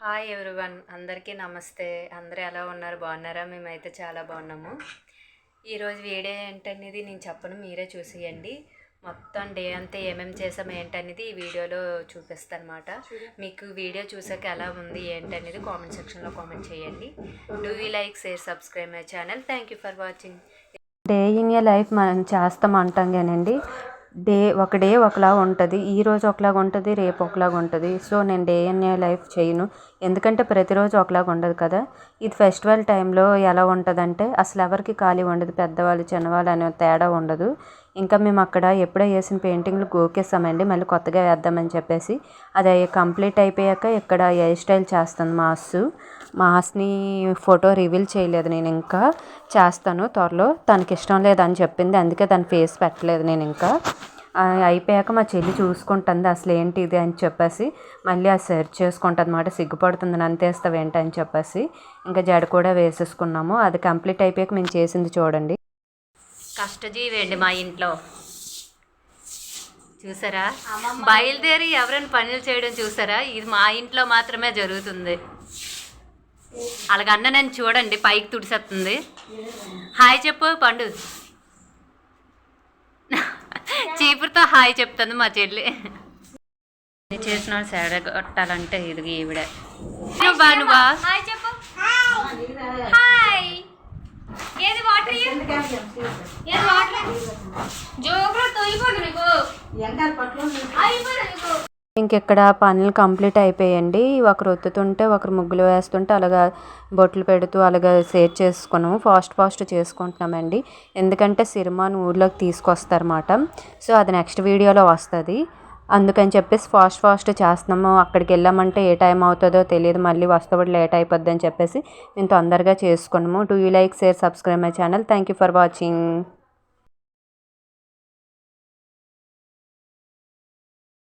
Hi everyone అందరికీ నమస్తే. అందరూ ఎలా ఉన్నారు? బాగున్నారా? మేమైతే చాలా బాగున్నాము. ఈరోజు వీడియో ఏంటనేది నేను చెప్పను. మీరే చూసేయండి. మొత్తం డే అంతా ఏమేమి చేసాం ఏంటనేది ఈ వీడియోలో చూపిస్తాను అనమాట మీకు వీడియో చూసాక ఎలా ఉంది ఏంటనేది కామెంట్ సెక్షన్లో కామెంట్ చేయండి. Do we like share subscribe my channel thank you for watching day in a life మనం చేస్తాం అంటాం కానండి. డే ఒక డే ఒకలా ఉంటుంది. ఈ రోజు ఒకలాగా ఉంటుంది రేపు ఒకలాగా ఉంటుంది. సో నేను డే ఇన్ ఏ లైఫ్ చేయను. ఎందుకంటే ప్రతిరోజు ఒకలాగా ఉండదు కదా. ఇది ఫెస్టివల్ టైంలో ఎలా ఉంటుందంటే అసలు ఎవరికి ఖాళీ ఉండదు. పెద్దవాళ్ళు చిన్నవాళ్ళు అనే తేడా ఉండదు. ఇంకా మేము అక్కడ ఎప్పుడో వేసిన పెయింటింగ్లు గోకేసామండి మళ్ళీ కొత్తగా వేద్దామని చెప్పేసి. అది కంప్లీట్ అయిపోయాక ఇక్కడ హెయిర్ స్టైల్ చేస్తాను మాస్ మాస్ని ఫోటో రివీల్ చేయలేదు నేను ఇంకా. చేస్తాను త్వరలో. తనకి ఇష్టం లేదని చెప్పింది అందుకే తన ఫేస్ పెట్టలేదు నేను ఇంకా. అయిపోయాక మా చెల్లి చూసుకుంటుంది అసలు ఏంటి ఇది అని చెప్పేసి. మళ్ళీ అది సెర్చ్ చేసుకుంటుంది అనమాట సిగ్గుపడుతుంది అంతేస్తావు ఏంటి అని చెప్పేసి. ఇంకా జడ కూడా వేసేసుకున్నాము. అది కంప్లీట్ అయిపోయాక మేము చేసింది చూడండి. కష్టజీవి అండి మా ఇంట్లో. చూసారా? బయలుదేరి ఎవరైనా పనులు చేయడం చూసారా? ఇది మా ఇంట్లో మాత్రమే జరుగుతుంది. అలాగ అన్న నేను చూడండి పైకి తుడిసేస్తుంది. హాయ్ చెప్పు పండు. చీపురుతో హాయ్ చెప్తుంది మా చెల్లి. చేసిన సేడ కొట్టాలంటే ఇది ఈవిడ. నువ్వా నువ్వా? హాయ్ చెప్పు. ఇంకెక్కడ పనులు కంప్లీట్ అయిపోయాయండి ఒకరు ఒత్తుతుంటే ఒకరు ముగ్గులు వేస్తుంటే అలాగా బొట్లు పెడుతూ అలాగా సేవ్ చేసుకున్నాము. ఫాస్ట్ ఫాస్ట్ చేసుకుంటున్నామండి. ఎందుకంటే సిరిమాను ఊర్లోకి తీసుకొస్తారన్నమాట. సో అది నెక్స్ట్ వీడియోలో వస్తుంది. అందుకని చెప్పేసి ఫాస్ట్ ఫాస్ట్ చేస్తున్నాము. అక్కడికి వెళ్ళామంటే ఏ టైం అవుతుందో తెలియదు. మళ్ళీ వస్తేప్పుడు లేట్ అయిపోద్ది అని చెప్పేసి మేము తొందరగా చేసుకున్నాము. Do you like share subscribe my channel. Thank you for watching.